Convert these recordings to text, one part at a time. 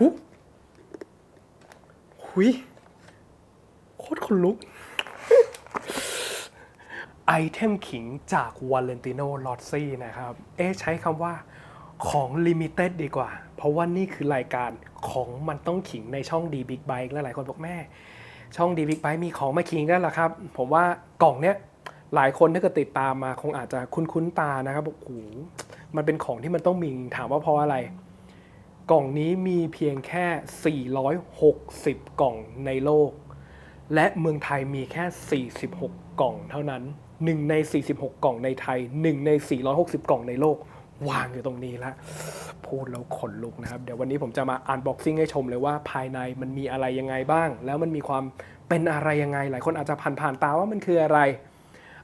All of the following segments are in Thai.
หุหุยโคตรขนลุก ไอเทมขิงจากวาเลนติโนลอตซี่นะครับ เอ๊ใช้คำว่าของลิมิเต็ดดีกว่า เพราะว่านี่คือรายการของมันต้องขิงในช่องดีบิ๊กไบค์และหลายคนบอกแม่ ช่องดีบิ๊กไบค์มีของมาขิงได้หรอครับ ผมว่ากล่องเนี้ยหลายคนถ้าเกิดติดตามมาคงอาจจะคุ้นๆตานะครับบอกโอ้โหมันเป็นของที่มันต้องมีถามว่าเพราะอะไร กล่องนี้มีเพียงแค่ 460 กล่องในโลก และเมืองไทยมีแค่ 46 กล่องเท่านั้น 1 ใน 46 กล่องในไทย 1 ใน 460 กล่องในโลก วางอยู่ตรงนี้ละพูดแล้วขนลุกนะครับ เดี๋ยววันนี้ผมจะมาอันบ็อกซิ่งให้ชมเลยว่าภายในมันมีอะไรยังไงบ้าง แล้วมันมีความเป็นอะไรยังไง หลายคนอาจจะผ่านผ่านๆตาว่ามันคืออะไร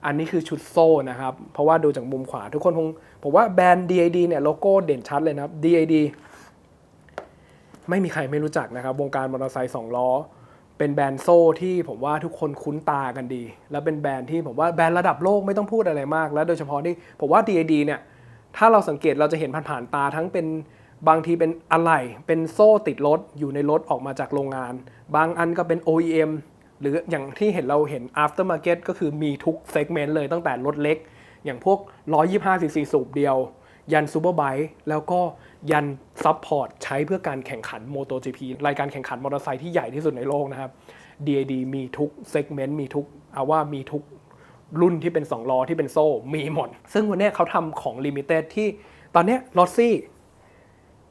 อันนี้คือชุดโซ่นะครับ เพราะว่าดูจากมุมขวาทุกคนคงผมว่าแบรนด์ DAD เนี่ยโลโก้เด่นชัดเลยนะครับ DAD ไม่มีใครไม่รู้จักนะครับ วงการมอเตอร์ไซค์สองล้อ เป็นแบรนด์โซ่ที่ผมว่าทุกคนคุ้นตากันดี แล้วเป็นแบรนด์ที่ผมว่าแบรนด์ระดับโลกไม่ต้องพูดอะไรมาก แล้วโดยเฉพาะที่ผมว่า DAD เนี่ยถ้าเราสังเกตเราจะเห็นผ่านๆตาทั้งเป็นบางทีเป็นอะไหล่เป็นโซ่ติดรถอยู่ในรถออกมาจากโรงงาน บางอันก็เป็น OEM หรืออย่างที่เห็นเราเห็น aftermarket ก็คือมีทุกเซกเมนต์เลยตั้งแต่รถเล็ก อย่างพวก125 cc สูบเดียว ยันซูเปอร์ไบค์แล้วก็ยันซับพอร์ตใช้เพื่อการแข่งขัน MotoGP รายการแข่งขันมอเตอร์ไซค์ที่ใหญ่ที่สุดในโลกนะครับ DAD มีทุกเซกเมนต์มีทุกเอาว่ามีทุกรุ่นที่เป็น2ล้อที่เป็นโซ่มีหมด ซึ่งวันนี้เขาทำของลิมิเต็ดที่ตอนนี้ลอซี่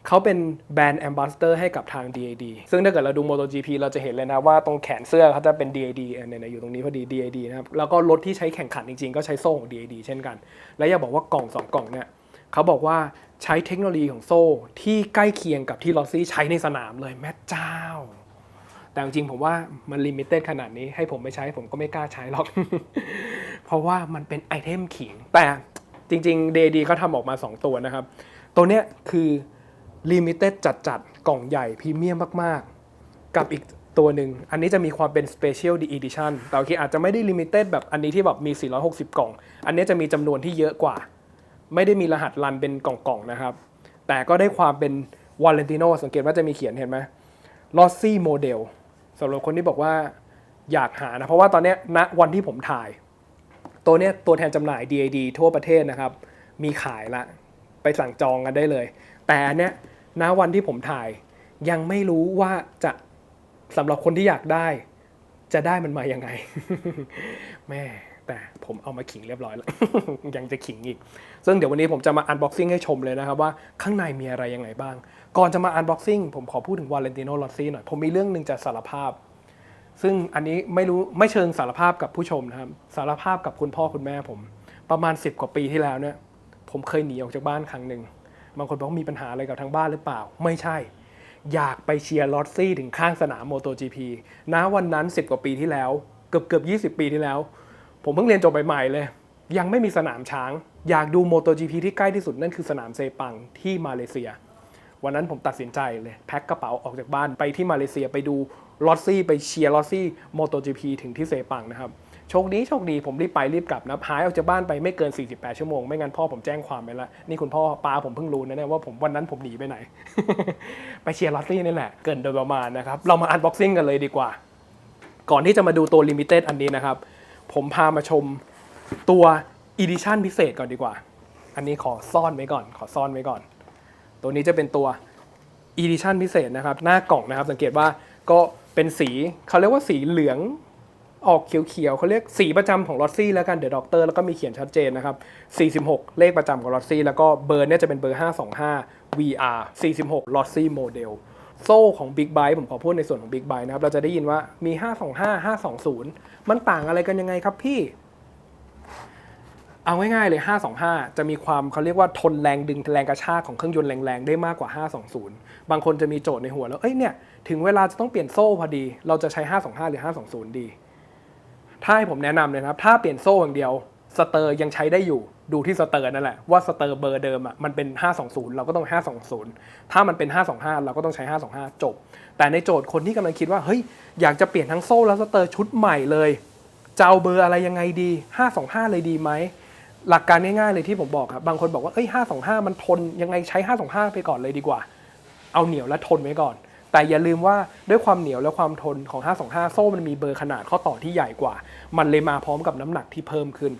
เขาเป็นแบรนด์แอมบาสเตอร์ให้กับทาง DAD ซึ่งถ้าเกิดเราดู MotoGP เราจะเห็นเลยนะว่าตรงแขนเสื้อเขาจะเป็น DAD เนี่ยอยู่ตรงนี้พอดี DAD นะครับ แล้วก็รถที่ใช้แข่งขันจริงๆ ก็ใช้โซ่ของ DAD เช่นกัน และอย่าบอกว่ากล่อง 2 กล่องเนี่ย เขาบอกว่าใช้เทคโนโลยีของโซ่ที่ใกล้เคียงกับที่ลอซี่ใช้ในสนามเลยแม่เจ้า แต่จริงๆผมว่ามันลิมิเต็ดขนาดนี้ให้ผมไม่ใช้ผมก็ไม่กล้าใช้หรอก เพราะว่ามันเป็นไอเทมขิง แต่จริงๆ DD เขาทำออกมา 2 ตัวนะครับ ตัวเนี้ยคือลิมิเต็ดจัดๆ กล่องใหญ่พรีเมียมมากๆ กับอีกตัวหนึ่ง อันนี้จะมีความเป็น Special Edition แต่โอเคอาจจะไม่ได้ลิมิเต็ดแบบอันนี้ที่แบบมี 460 กล่อง อันนี้จะมีจำนวนที่เยอะกว่า ไม่ได้มีรหัสรันเป็นกล่องๆนะครับ แต่ก็ได้ความเป็นวาเลนติโนสังเกตว่าจะมีเขียนเห็นไหมลอสซี่โมเดลสำหรับคนที่บอกว่าอยากหานะ เพราะว่าตอนนี้ณวันที่ผมถ่าย ตัวเนี้ยตัวแทนจำหน่าย DAD ทั่วประเทศนะครับ มีขายละ ไปสั่งจองกันได้เลย แต่อันเนี้ยณวันที่ผมถ่าย ยังไม่รู้ว่าจะสำหรับคนที่อยากได้ จะได้มันมายังไง แม่ แต่ผมเอามาขิงเรียบร้อยแล้ว ยังจะขิงอีก ซึ่งเดี๋ยววันนี้ผมจะมาอันบ็อกซิ่งให้ชมเลยนะครับว่าข้างในมีอะไรยังไงบ้าง ก่อนจะมาอันบ็อกซิ่งผมขอพูดถึงวาเลนติโนลอซี่หน่อย ผมมีเรื่องหนึ่งจะสารภาพ ซึ่งอันนี้ไม่รู้ไม่เชิงสารภาพกับผู้ชมนะครับ สารภาพกับคุณพ่อคุณแม่ผม ประมาณ 10 กว่าปีที่แล้วเนี่ย ผมเคยหนีออกจากบ้านครั้งหนึ่งบางคนบอกว่ามีปัญหาอะไรกับทางบ้านหรือเปล่า ไม่ใช่ อยากไปเชียร์ลอตซี่ถึงข้างสนามโมโต GP ณวันนั้น 10 กว่าปีที่แล้ว เกือบเกือบ20 ปีที่แล้ว ผมเพิ่งเรียนจบใหม่ๆเลย ยังไม่มีสนามช้าง อยากดูโมโต GP ที่ใกล้ที่สุดนั่นคือสนามเซปังที่มาเลเซีย วันนั้นผมตัดสินใจเลยแพ็คกระเป๋าออกจากบ้านไปที่มาเลเซียไปดูลอตซี่ไปเชียร์ลอตซี่โมโต GP ถึงที่เซปังนะครับโชคดีโชคดีผมรีบไปรีบกลับนะหายออกจากบ้านไปไม่เกิน 48 ชั่วโมง ไม่งั้นพ่อผมแจ้งความไปแล้ว นี่คุณพ่อป้าผมเพิ่งรู้นะเนี่ยว่าผมวันนั้นผมหนีไปไหน ไปเชียร์ลอตซี่นี่แหละ เกินโดยประมาณนะครับ เรามาอันบ็อกซิ่งกันเลยดีกว่า ก่อนที่จะมาดูตัวลิมิเต็ดอันนี้นะครับ ผมพามาชมตัวอีดิชั่นพิเศษก่อนดีกว่า อันนี้ขอซ่อนไว้ก่อน ขอซ่อนไว้ก่อน ตัวนี้จะเป็นตัวอีดิชั่นพิเศษนะครับ หน้ากล่องนะครับ สังเกตว่าก็เป็นสีเขาเรียกว่าสีเหลืองออกเขียวๆเขาเรียกสีประจำของลอตซี่แล้วกันเดอะด็อกเตอร์แล้วก็มีเขียนชัดเจนนะครับ 46 เลขประจำของลอตซี่แล้วก็เบอร์เนี่ยจะเป็นเบอร์ 525 VR 46ลอตซี่โมเดล โซ่ของ Big b y t e ผมขอพูดในส่วนของ Big b y t e นะครับ เราจะได้ยินว่ามี 525 520 มันต่างอะไรกันยังไงครับพี่ เอาง่ายๆเลย 525 จะมีความเขาเรียกว่าทนแรงดึงแรงกระชากของเครื่องยนต์แรงๆ ได้มากกว่า 520 บางคนจะมีโจทย์ในหัวแล้ว เอ้ยเนี่ย ถึงเวลาจะต้องเปลี่ยนโซ่พอดี เราจะใช้ 525 หรือ 520 ดี ถ้าให้ผมแนะนำเลยนะครับ ถ้าเปลี่ยนโซ่อย่างเดียว สเตอร์ยังใช้ได้อยู่ ดูที่สเตอร์นั่นแหละว่าสเตอร์เบอร์เดิมอะมันเป็น 520 เราก็ต้อง 520 ถ้ามันเป็น 525 เราก็ต้องใช้ 525 จบ แต่ในโจทย์คนที่กำลังคิดว่าเฮ้ยอยากจะเปลี่ยนทั้งโซ่และสเตอร์ชุดใหม่เลยจะเอาเบอร์อะไรยังไงดี 525 เลยดีไหมหลักการง่ายๆเลยที่ผมบอกครับบางคนบอกว่าเอ้ย525 มันทนยังไงใช้ 525 ไปก่อนเลยดีกว่า เอาเหนียวและทนไว้ก่อน แต่อย่าลืมว่าด้วยความเหนียวและความทนของ 525 โซ่มันมีเบอร์ขนาดข้อต่อที่ใหญ่กว่า มันเลยมาพร้อมกับน้ำหนักที่เพิ่มขึ้น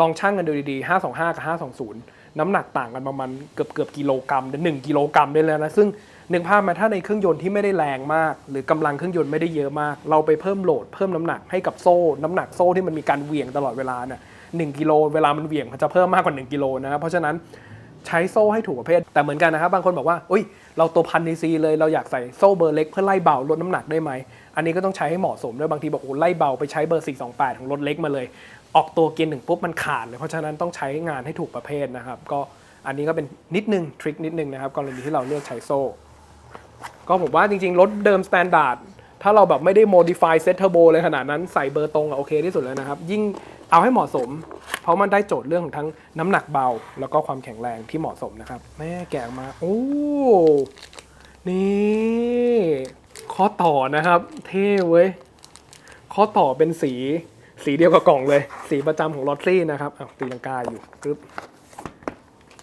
ลองชั่งกันดูดีๆ 525 กับ 520 น้ำหนักต่างกันประมาณเกือบเกือบกิโลกรัมหนึ่งกิโลกรัมได้เลยนะ ซึ่งนึกภาพมาถ้าในเครื่องยนต์ที่ไม่ได้แรงมาก หรือกำลังเครื่องยนต์ไม่ได้เยอะมาก เราไปเพิ่มโหลดเพิ่มน้ำหนักให้กับโซ่ น้ำหนักโซ่ที่มันมีการเหวี่ยงตลอดเวลาเนี่ยหนึ่งกิโลเวลามันเหวี่ยงมันจะเพิ่มมากกว่า 1กิโลนะครับเพราะฉะนั้นใช้โซ่ให้ถูกประเภท แต่เหมือนกันนะครับ บางคนบอกว่าอุ้ย เราตัวพันดีซีเลยเราอยากใส่โซ่เบอร์เล็กเพื่อไล่เบาลดน้ำหนักได้ไหม อันนี้ก็ต้องใช้ให้เหมาะสมด้วยบางทีบอกโอ้ไล่เบาไปใช้เบอร์ 428 ของรถเล็กมาเลย ออกตัวเกียร์หนึ่งปุ๊บมันขาดเลย เพราะฉะนั้นต้องใช้งานให้ถูกประเภทนะครับ ก็อันนี้ก็เป็นนิดนึงทริคนิดนึงนะครับกรณีที่เราเลือกใช้โซ่ ก็ผมว่าจริงๆ รถเดิมสแตนดาร์ดถ้าเราแบบไม่ได้ modify set turbo เลยขนาดนั้นใส่เบอร์ตรงอะโอเคที่สุดแล้วนะครับ ยิ่งเอาให้เหมาะสม เพราะมันได้โจทย์เรื่องของทั้งน้ำหนักเบา แล้วก็ความแข็งแรงที่เหมาะสมนะครับ แม่แกะมา โอ้ นี่ข้อต่อนะครับ เท่เว้ยข้อต่อเป็นสี สีเดียวกับกล่องเลย สีประจำของลอตซี่นะครับอ้าวตีลังกาอยู่กรึบ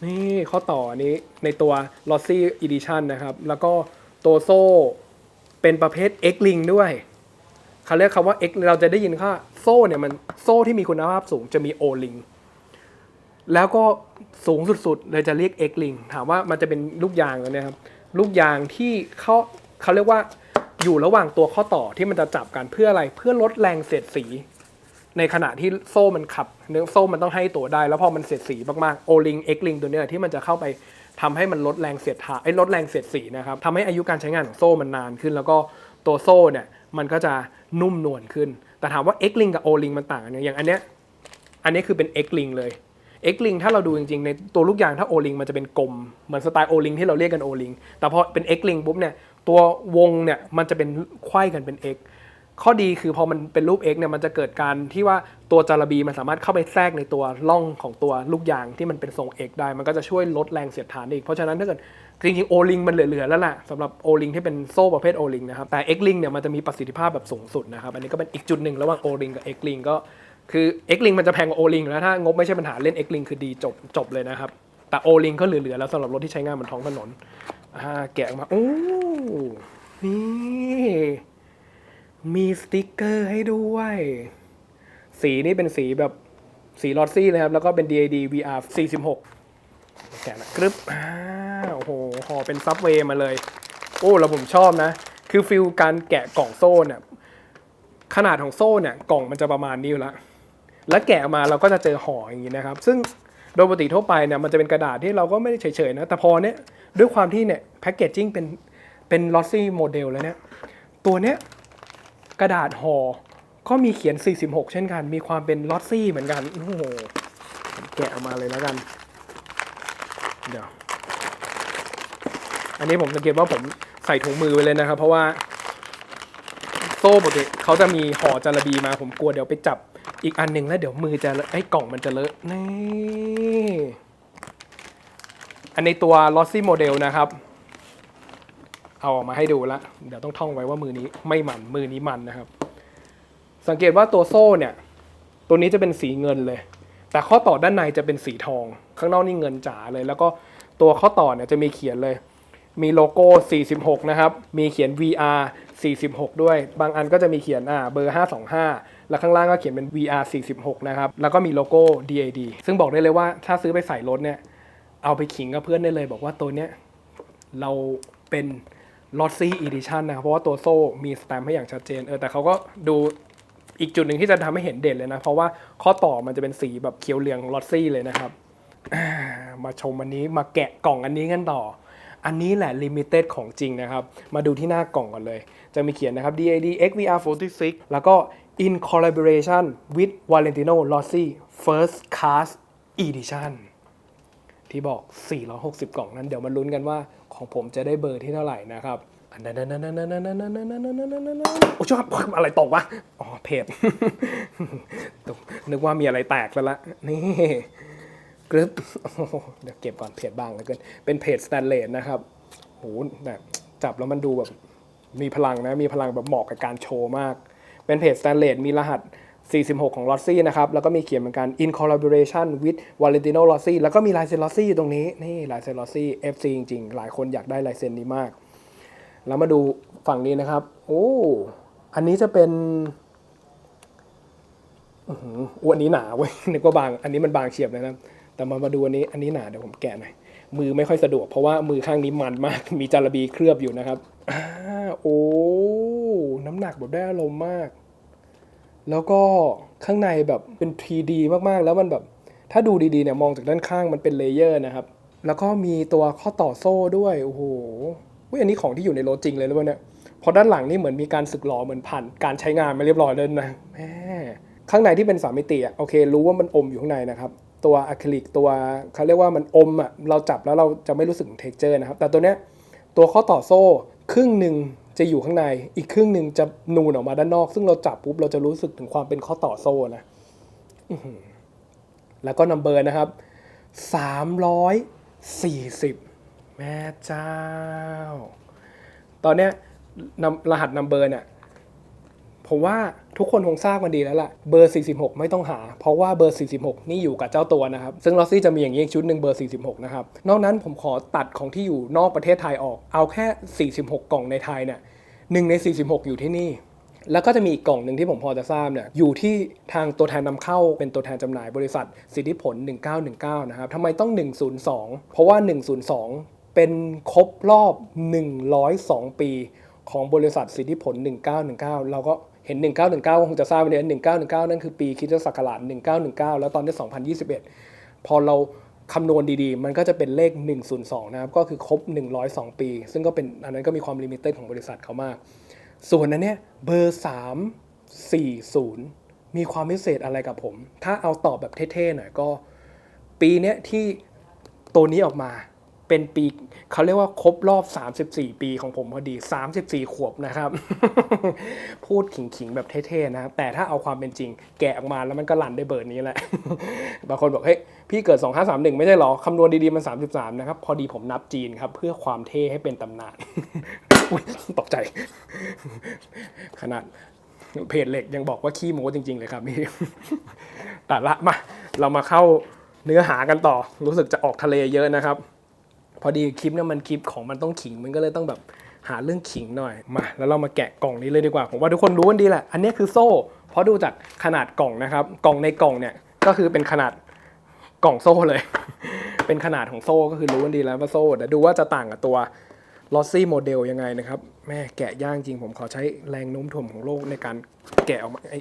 นี่ข้อต่ออันนี้ในตัว l o s s y Edition นนะครับ แล้วก็ตัวโซ่เป็นประเภท X Link ด้วยเขาเรียกคำว่า X เราจะได้ยินว่าโซ่เนี่ยมันโซ่ที่มีคุณภาพสูงจะมี O Link แล้วก็สูงสุดๆเลยจะเรียก X Link ถามว่ามันจะเป็นลูกยางแล้วนี่ยครับ ลูกยางที่เขาเขาเรียกว่าอยู่ระหว่างตัวข้อต่อที่มันจะจับกันเพื่ออะไรเพื่อลดแรงเสียดสี ในขณะที่โซ่มันขับเนื้อโซ่มันต้องให้ตัวได้ แล้วพอมันเสียดสีมากๆโอลิงเอ็กลิงตัวเนี้ยที่มันจะเข้าไปทำให้มันลดแรงเสียดทานไอ้ลดแรงเสียดสีนะครับทำให้อายุการใช้งานของโซ่มันนานขึ้น แล้วก็ตัวโซ่เนี่ยมันก็จะนุ่มนวลขึ้น แต่ถามว่า X Link กับ O Link มันต่างกันอย่างอันเนี้ยอันนี้คือเป็น X Link เลย X Link ถ้าเราดูจริงๆ ในตัวลูกยางถ้า O Link มันจะเป็นกลมเหมือนสไตล์ O Link ที่เราเรียกกัน O Link แต่พอเป็น X Link ปุ๊บเนี่ยตัววงเนี่ยมันจะเป็นไขว้กันเป็น X ข้อดีคือพอมันเป็นรูป X เนี่ยมันจะเกิดการที่ว่าตัวจารบีมันสามารถเข้าไปแทรกในตัวร่องของตัวลูกยางที่มันเป็นทรง X ได้ มันก็จะช่วยลดแรงเสียดทานได้อีก เพราะฉะนั้นถ้าเกิดจริงๆโอลิงมันเหลือๆแล้วแหละสำหรับโอลิงที่เป็นโซ่ประเภทโอลิงนะครับแต่ X ลิงเนี่ยมันจะมีประสิทธิภาพแบบสูงสุดนะครับอันนี้ก็เป็นอีกจุดหนึ่งระหว่างโอลิงกับ X ลิงก็คือ X ลิงมันจะแพงกว่าโอลิงแล้วถ้างบไม่ใช่ปัญหาเล่น X ลิงคือดีจบจบเลยนะครับแต่โอลิงก็เหลือๆแล้วสำหรับรถที่ใช้งานบนท้องถนนอ่าแกะออกมาโอ้นี่ มีสติกเกอร์ให้ด้วย สีนี่เป็นสีแบบสีลอตซี่เลยครับ แล้วก็เป็น DAD VR 46แกะนะกรึบอ้าโอ้โหห่อเป็นซับเวย์มาเลย โอ้แล้วผมชอบนะ คือฟิลการแกะกล่องโซ่เนี่ยขนาดของโซ่เนี่ย กล่องมันจะประมาณนี้อยู่แล้ว แล้วแกะมาเราก็จะเจอห่ออย่างนี้นะครับ ซึ่งโดยปกติทั่วไปเนี่ยมันจะเป็นกระดาษที่เราก็ไม่ได้เฉยๆนะ แต่พอเนี่ยด้วยความที่เนี่ยแพคเกจจิ้งเป็นเป็นลอตซี่โมเดลแล้วเนี่ยตัวเนี้ย กระดาษห่อก็มีเขียน 46 เช่นกัน มีความเป็นลอตซี่เหมือนกัน โอ้โหแกะออกมาเลยแล้วกัน เดี๋ยว อันนี้ผมสังเกตว่าผมใส่ถุงมือไว้เลยนะครับ เพราะว่า โซ่ปกติเขาจะมีห่อจาระบีมา ผมกลัวเดี๋ยวไปจับอีกอันหนึ่งแล้วเดี๋ยวมือจะไอ้กล่องมันจะเลอะ นี่ อันในตัวลอ s ซี่โมเดลนะครับ เอาออกมาให้ดูละเดี๋ยวต้องท่องไว้ว่ามือนี้ไม่มันมือนี้มันนะครับ สังเกตว่าตัวโซ่เนี่ย ตัวนี้จะเป็นสีเงินเลย แต่ข้อต่อด้านในจะเป็นสีทอง ข้างนอกนี่เงินจ๋าเลย แล้วก็ตัวข้อต่อเนี่ยจะมีเขียนเลย มีโลโก้ 46 นะครับ มีเขียน VR 46 ด้วย บางอันก็จะมีเขียนอ่าเบอร์ 525 แล้วข้างล่างก็เขียนเป็น VR 46 นะครับ แล้วก็มีโลโก้ DAD ซึ่งบอกได้เลยว่าถ้าซื้อไปใส่รถเนี่ย เอาไปขิงกับเพื่อนได้เลย บอกว่าตัวเนี้ยเราเป็น l o t s y Edition นะครับเพราะว่าตัวโซ่มีสแตมป์ให้อย่างชัดเจนเออแต่เขาก็ดูอีกจุดหนึ่งที่จะทำให้เห็นเด่นเลยนะ เพราะว่าข้อต่อมันจะเป็นสีแบบเขียวเหลืองลอตซี่เลยนะครับ มาชมอันนี้มาแกะกล่องอันนี้กันต่อ อันนี้แหละ Limited ของจริงนะครับ มาดูที่หน้ากล่องก่อนเลย จะมีเขียนนะครับ DAD XVR 46แล้วก็ in collaboration with Valentino Rossi First Class Edition ที่บอก 460 กล่องนั้น เดี๋ยวมาลุ้นกันว่าของผมจะได้เบอร์ที่เท่าไหร่นะครับอันนั้นนั้นนั้นนั้นนั้นนั้นนั้นนั้นโอ้ชอบอะไรตกวะ อ๋อ เพจตกนึกว่ามีอะไรแตกแล้วละนี่กรึบเดี๋ยวเก็บก่อนเพจบางแล้วกันเป็นเพจสแตนเลสนะครับโหแบบจับแล้วมันดูแบบมีพลังนะ มีพลังแบบเหมาะกับการโชว์มาก เป็นเพจสแตนเลสมีรหัส 46 ของลอ s ซี่นะครับ แล้วก็มีเขียนเหมือนกัน in collaboration with Valentino Rossi แล้วก็มีลายเซ็นลอ s ซี่อยู่ตรงนี้ นี่ลายเซ็นลอ s ซี่ FC จริงๆ หลายคนอยากได้ลายเซ็นนี้มาก แล้วมาดูฝั่งนี้นะครับ โอ้ อันนี้จะเป็นอื้อหืออวอันนี้หนาเว้ย นึกว่าบาง อันนี้มันบางเฉียบเลยนะ แต่มามาดูอันนี้ อันนี้หนาเดี๋ยวผมแกะหน่อย มือไม่ค่อยสะดวก เพราะว่ามือข้างนี้มันมาก มีจารบีเคลือบอยู่นะครับ อ่า โอ้ น้ำหนักแบบได้อารมณ์มาก แล้วก็ข้างในแบบเป็น 3D มากๆ แล้วมันแบบ ถ้าดูดีๆเนี่ยมองจากด้านข้างมันเป็นเลเยอร์นะครับ แล้วก็มีตัวข้อต่อโซ่ด้วย โอ้โหอุ๊ยอันนี้ของที่อยู่ในรถจริงเลยหรือเปล่าเนี่ยเพราะด้านหลังนี่เหมือนมีการสึกหลอเหมือนผ่านการใช้งานมาเรียบร้อยเลยนะแหมข้างในที่เป็นสามมิติอะโอเค รู้ว่ามันอมอยู่ข้างในนะครับตัวอะคริลิกตัวเขาเรียกว่ามันอมอะเราจับแล้วเราจะไม่รู้สึกถึงเท็กเจอร์นะครับ แต่ตัวเนี้ยตัวข้อต่อโซ่ครึ่งหนึ่ง จะอยู่ข้างใน อีกครึ่งหนึ่งจะนูนออกมาด้านนอก ซึ่งเราจับปุ๊บเราจะรู้สึกถึงความเป็นข้อต่อโซ่นะแล้วก็นัมเบอร์นะครับ340แม่เจ้า ตอนเนี้ยรหัสนัมเบอร์เนี่ย ผมว่าทุกคนคงทราบกันดีแล้วล่ะ เบอร์ 46 ไม่ต้องหา เพราะว่าเบอร์ 46 นี่อยู่กับเจ้าตัวนะครับ ซึ่งลอสซี่จะมีอย่างนี้ชุดหนึ่งเบอร์ 46 นะครับ นอกนั้นผมขอตัดของที่อยู่นอกประเทศไทยออก เอาแค่ 46 กล่องในไทยเนี่ยหนึ่งใน 46 อยู่ที่นี่แล้วก็จะมีอีกกล่องหนึ่งที่ผมพอจะทราบเนี่ยอยู่ที่ทางตัวแทนนำเข้าเป็นตัวแทนจำหน่ายบริษัท สิทธิผล 1919 นะครับทำไมต้อง 102 เพราะว่า 102 เป็นครบรอบ 102 ปี ของบริษัทสิทธิผล 1919 เราก็ เห็น 1919ก็คงจะทราบไปเลย1919 นั่นคือปีคริสตศักราช1919 แล้วตอนนี้ 2021 พอเราคำนวณดีๆ มันก็จะเป็นเลข 102 นะครับ ก็คือครบ 102 ปี ซึ่งก็เป็นอันนั้นก็มีความลิมิเต็ดของบริษัทเขามาก ส่วนอันเนี้ยเบอร์ 340 มีความพิเศษอะไรกับผม ถ้าเอาตอบแบบเท่ๆหน่อยก็ ปีเนี้ยที่ตัวนี้ออกมา เป็นปีเขาเรียกว่าครบรอบ 34 ปีของผมพอดี 34 ขวบนะครับ พูดขิงๆ แบบเท่ๆนะแต่ถ้าเอาความเป็นจริงแกะออกมาแล้วมันก็ลันได้เบอร์นี้แหละ บางคนบอกเฮ้ยพี่เกิด 2531 ไม่ใช่หรอ คำนวณดีๆ มัน 33 นะครับ พอดีผมนับจีนครับ เพื่อความเท่ให้เป็นตำนานตกใจ ขนาดเพจเหล็กยังบอกว่าขี้โม้จริง ๆ เลยครับนี่แต่ละมา เรามาเข้าเนื้อหากันต่อ รู้สึกจะออกทะเลเยอะนะครับ พอดีคลิปเนี่ยมันคลิปของมันต้องขิง มันก็เลยต้องแบบหาเรื่องขิงหน่อยมา แล้วเรามาแกะกล่องนี้เลยดีกว่า ผมว่าทุกคนรู้กันดีแหละ อันนี้คือโซ่ เพราะดูจากขนาดกล่องนะครับ กล่องในกล่องเนี่ยก็คือเป็นขนาดกล่องโซ่เลย เป็นขนาดของโซ่ก็คือรู้กันดีแล้วว่าโซ่แต่ดูว่าจะต่างกับตัวลอสซี่โมเดลยังไงนะครับ แม่แกะยากจริง ผมขอใช้แรงโน้มถ่วงของโลกในการแกะออกมาไอ้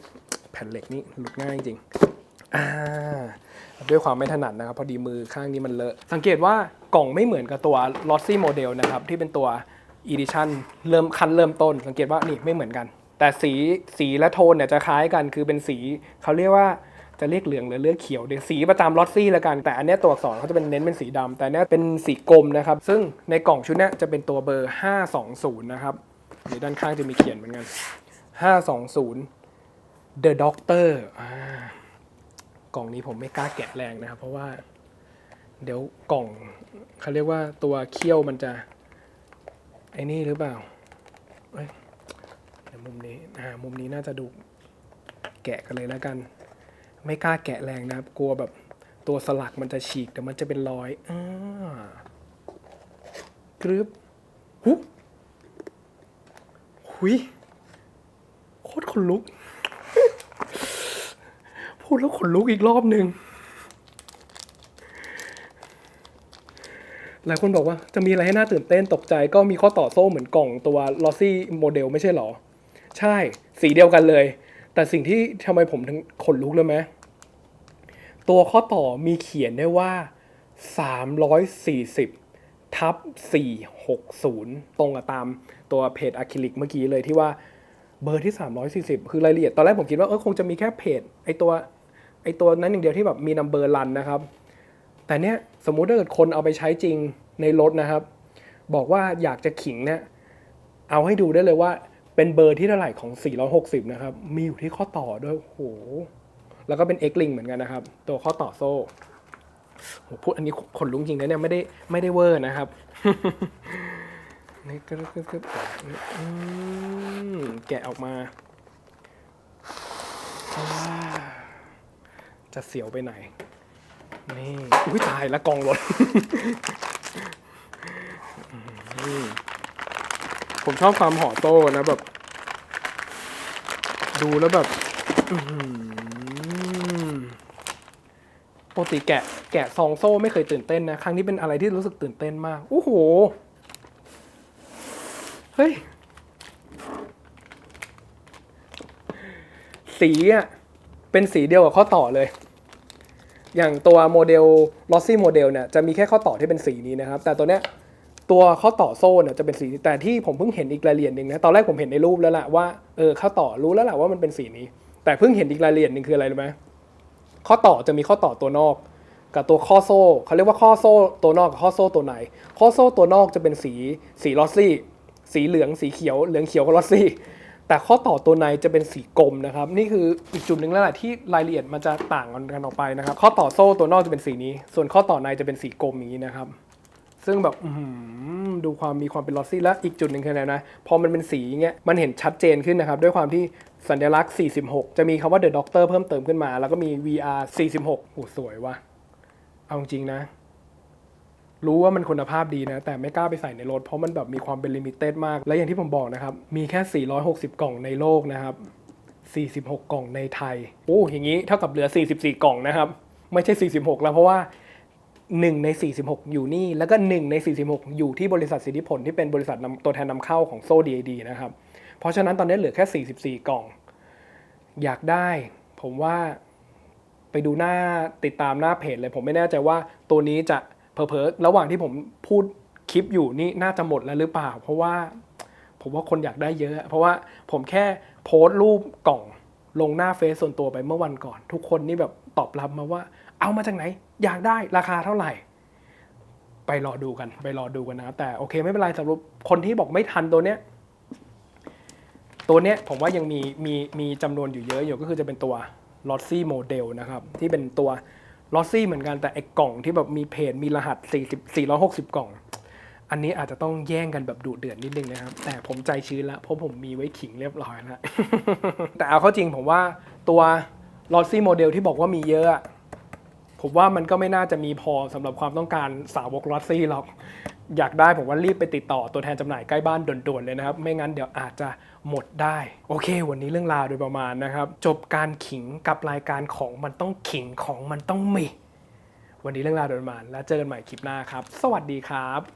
แผ่นเหล็กนี่หลุดง่ายจริงอ่าด้วยความไม่ถนัดนะครับ พอดีมือข้างนี้มันเลอะสังเกตว่า กล่องไม่เหมือนกับตัวลอสซี่โมเดลนะครับที่เป็นตัว Edition เริ่มคันเริ่มต้น สังเกตว่านี่ไม่เหมือนกัน แต่สีสีและโทนเนี่ยจะคล้ายกันคือเป็นสีเขาเรียกว่าจะเรียกเหลืองหรือเลือกเขียวเดี๋ยวสีประจำลอตซี่ละกัน แต่อันนี้ตัวอักษรเขาจะเป็นเน้นเป็นสีดำแต่อันเนี้ยเป็นสีกลมนะครับ ซึ่งในกล่องชุดนี้จะเป็นตัวเบอร์ 520 นะครับหรือด้านข้างจะมีเขียนเหมือนกัน 520 The Doctor กล่องนี้ผมไม่กล้าแกะแรงนะครับ เพราะว่า เดี๋ยวกล่องเขาเรียกว่าตัวเขี้ยวมันจะ ไอ้นี่หรือเปล่าเอ้ยเดี๋ยวมุมนี้อ่ามุมนี้น่าจะดูแกะกันเลยแล้วกัน ไม่กล้าแกะแรงนะครับ กลัวแบบตัวสลักมันจะฉีกแต่มันจะเป็นรอยอ่ากรึบหุหุยโคตรขนลุก พูดแล้วขนลุกอีกรอบหนึ่ง หลายคนบอกว่าจะมีอะไรให้น่าตื่นเต้นตกใจก็มีข้อต่อโซ่เหมือนกล่องตัวลอซี่โมเดลไม่ใช่หรอ ใช่สีเดียวกันเลย แต่สิ่งที่ทำไมผมถึงขนลุกเลยไหมตัวข้อต่อมีเขียนได้ว่า 340 ทับ 460 ตรงกับตามตัวเพจอะคริลิกเมื่อกี้เลยที่ว่าเบอร์ที่ 340 คือรายละเอียด ตอนแรกผมคิดว่าเออคงจะมีแค่เพจไอตัวไอตัวนั้นอย่างเดียวที่แบบมีนัมเบอร์รันนะครับ แต่เนี้ยสมมุติถ้าเกิดคนเอาไปใช้จริงในรถนะครับ บอกว่าอยากจะขิงเนี่ยเอาให้ดูได้เลยว่าเป็นเบอร์ที่เท่าไหร่ของ 460 นะครับ มีอยู่ที่ข้อต่อด้วยโอ้โหแล้วก็เป็น X Link เหมือนกันนะครับ ตัวข้อต่อโซ่โหพูดอันนี้ขนลุกจริงนะเนี่ยไม่ได้ไม่ได้เวอร์นะครับนี่ก็ก็แกะออกมา จะเสียวไปไหน นี่อุ้ยตายแล้วกองรถผมชอบความห่อโต้นะแบบ ดูแล้วแบบปกติแกะ แกะซองโซ่ไม่เคยตื่นเต้นนะ ครั้งนี้เป็นอะไรที่รู้สึกตื่นเต้นมาก โอ้โห เฮ้ย สีอะ เป็นสีเดียวกับข้อต่อเลย อย่างตัวโมเดล Lossy โมเดลเนี่ยจะมีแค่ข้อต่อที่เป็นสีนี้นะครับ แต่ตัวเนี้ยตัวข้อต่อโซ่เนี่ยจะเป็นสีนี้แต่ที่ผมเพิ่งเห็นอีกรายละเอียดหนึ่งนะตอนแรกผมเห็นในรูปแล้วแหละว่าเออข้อต่อรู้แล้วแหละว่ามันเป็นสีนี้ แต่เพิ่งเห็นอีกรายละเอียดหนึ่งคืออะไรรู้ไหมข้อต่อจะมีข้อต่อตัวนอก กับตัวข้อโซ่เขาเรียกว่าข้อโซ่ตัวนอกกับข้อโซ่ตัวในข้อโซ่ตัวนอกจะเป็นสีสีลอสซี่สีเหลืองสีเขียวเหลืองเขียวกับลอสซี่ แต่ข้อต่อตัวในจะเป็นสีกลมนะครับ นี่คืออีกจุดหนึ่งแล้วแหละที่รายละเอียดมันจะต่างกันออกไปนะครับ ข้อต่อโซ่ตัวนอกจะเป็นสีนี้ ส่วนข้อต่อในจะเป็นสีกลมอย่างนี้นะครับ ซึ่งแบบดูความมีความเป็นลอสซี่และอีกจุดหนึ่งคืออะไรนะพอมันเป็นสีอย่างเงี้ยมันเห็นชัดเจนขึ้นนะครับ ด้วยความที่สัญลักษณ์ 46 จะมีคำว่า The Doctor เพิ่มเติมขึ้นมา แล้วก็มี VR 46โอ้สวยว่ะเอาจริงนะ รู้ว่ามันคุณภาพดีนะ แต่ไม่กล้าไปใส่ในรถ เพราะมันแบบมีความเป็นลิมิเต็ดมาก และอย่างที่ผมบอกนะครับ มีแค่ 460 กล่องในโลกนะครับ 46 กล่องในไทย โอ้อย่างนี้เท่ากับเหลือ 44 กล่องนะครับ ไม่ใช่ 46 แล้วเพราะว่า 1 ใน 46 อยู่นี่ แล้วก็ 1 ใน 46 อยู่ที่บริษัทสิทธิผลที่เป็นบริษัทนำตัวแทนนำเข้าของโซ่ DAD นะครับ เพราะฉะนั้นตอนนี้เหลือแค่ 44 กล่อง อยากได้ ผมว่าไปดูหน้าติดตามหน้าเพจเลย ผมไม่แน่ใจว่าตัวนี้จะ เพอเพอๆระหว่างที่ผมพูดคลิปอยู่นี่น่าจะหมดแล้วหรือเปล่า เพราะว่าผมว่าคนอยากได้เยอะ เพราะว่าผมแค่โพสต์รูปกล่องลงหน้าเฟซส่วนตัวไปเมื่อวันก่อน ทุกคนนี่แบบตอบรับมาว่า เอามาจากไหน อยากได้ราคาเท่าไหร่ ไปรอดูกัน ไปรอดูกันนะแต่โอเคไม่เป็นไรสำหรับคนที่บอกไม่ทันตัวเนี้ยตัวเนี้ยผมว่ายังมีมีมีจำนวนอยู่เยอะอยู่ก็คือจะเป็นตัว l o s s y Model นะครับ ที่เป็นตัว ลอสซี่เหมือนกันแต่ไอ้กล่องที่แบบมีเพจมีรหัส 40 460 กล่อง อันนี้อาจจะต้องแย่งกันแบบดุเดือดนิดนึงนะครับ แต่ผมใจชื้นแล้วเพราะผมมีไว้ขิงเรียบร้อยแล้ว แต่เอาเข้าจริงผมว่าตัวลอสซี่โมเดลที่บอกว่ามีเยอะ ผมว่ามันก็ไม่น่าจะมีพอสำหรับความต้องการสาวกลอสซี่หรอก อยากได้ผมว่ารีบไปติดต่อตัวแทนจำหน่ายใกล้บ้านด่วนๆเลยนะครับ ไม่งั้นเดี๋ยวอาจจะหมดได้ โอเค วันนี้เรื่องราวโดยประมาณนะครับ จบการขิงกับรายการของมันต้องขิงของมันต้องมี วันนี้เรื่องราวโดยประมาณแล้วเจอกันใหม่คลิปหน้าครับ สวัสดีครับ